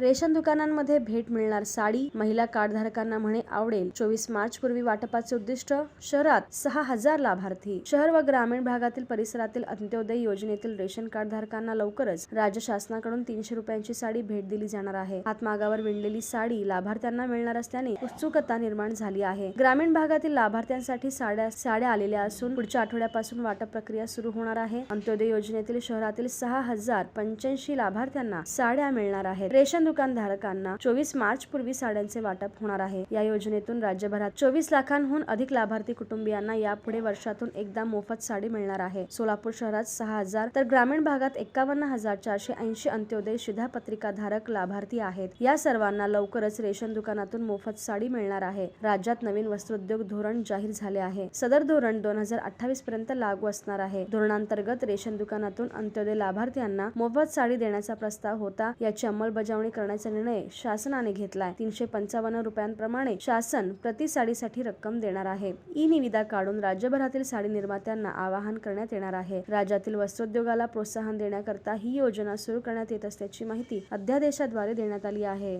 Ration दुकानांमध्ये भेट मिळणार साडी महिला कार्डधारकांना म्हणे आवडेल. चोवीस मार्च पूर्वी वाटपाचे उद्दिष्ट शहरात सहा हजार लाभार्थी. शहर व ग्रामीण भागातील परिसरातील अंत्योदय योजनेतील रेशन कार्ड धारकांना लवकरच राज्य शासनाकडून तीनशे रुपयांची साडी भेट दिली जाणार आहे. हातमागावर विणलेली साडी लाभार्थ्यांना मिळणार असल्याने उत्सुकता निर्माण झाली आहे. ग्रामीण भागातील लाभार्थ्यांसाठी साड्या साड्या आलेल्या असून पुढच्या आठवड्यापासून वाटप प्रक्रिया सुरू होणार आहे. अंत्योदय योजनेतील शहरातील सहा हजार पंच्याऐंशी लाभार्थ्यांना साड्या मिळणार आहेत. रेशन दुकानधारकांना चोवीस मार्च पूर्वी साड्यांचे वाटप होणार आहे. या योजनेतून राज्यभरात चोवीस लाखांहून अधिक लाभार्थी कुटुंबियांना यापुढे वर्षातून एकदा मोफत साडी मिळणार आहे. सोलापूर शहरात सहा हजार तर ग्रामीण भागात एकावन्न हजार चारशे ऐंशी अंत्योदय शिधापत्रिका धारक लाभार्थी आहेत. या सर्वांना लवकरच रेशन दुकानातून मोफत साडी मिळणार आहे. राज्यात नवीन वस्त्रोद्योग धोरण जाहीर झाले आहे. सदर धोरण दोन हजार अठ्ठावीस पर्यंत लागू असणार आहे. धोरणांतर्गत रेशन दुकानातून अंत्योदय लाभार्थ्यांना मोफत साडी देण्याचा प्रस्ताव होता. याची अंमलबजावणी करण्याचा निर्णय शासनाने घेतलाय. तीनशे पंचावन्न रुपयांप्रमाणे शासन प्रति साडीसाठी रक्कम देणार आहे. ई निविदा काढून राज्यभरातील साडी निर्मात्यांना आवाहन करण्यात येणार आहे. राज्यातील वस्त्रोद्योगाला प्रोत्साहन देण्याकरता ही योजना सुरू करण्यात येत असल्याची माहिती अध्यादेशाद्वारे देण्यात आली आहे.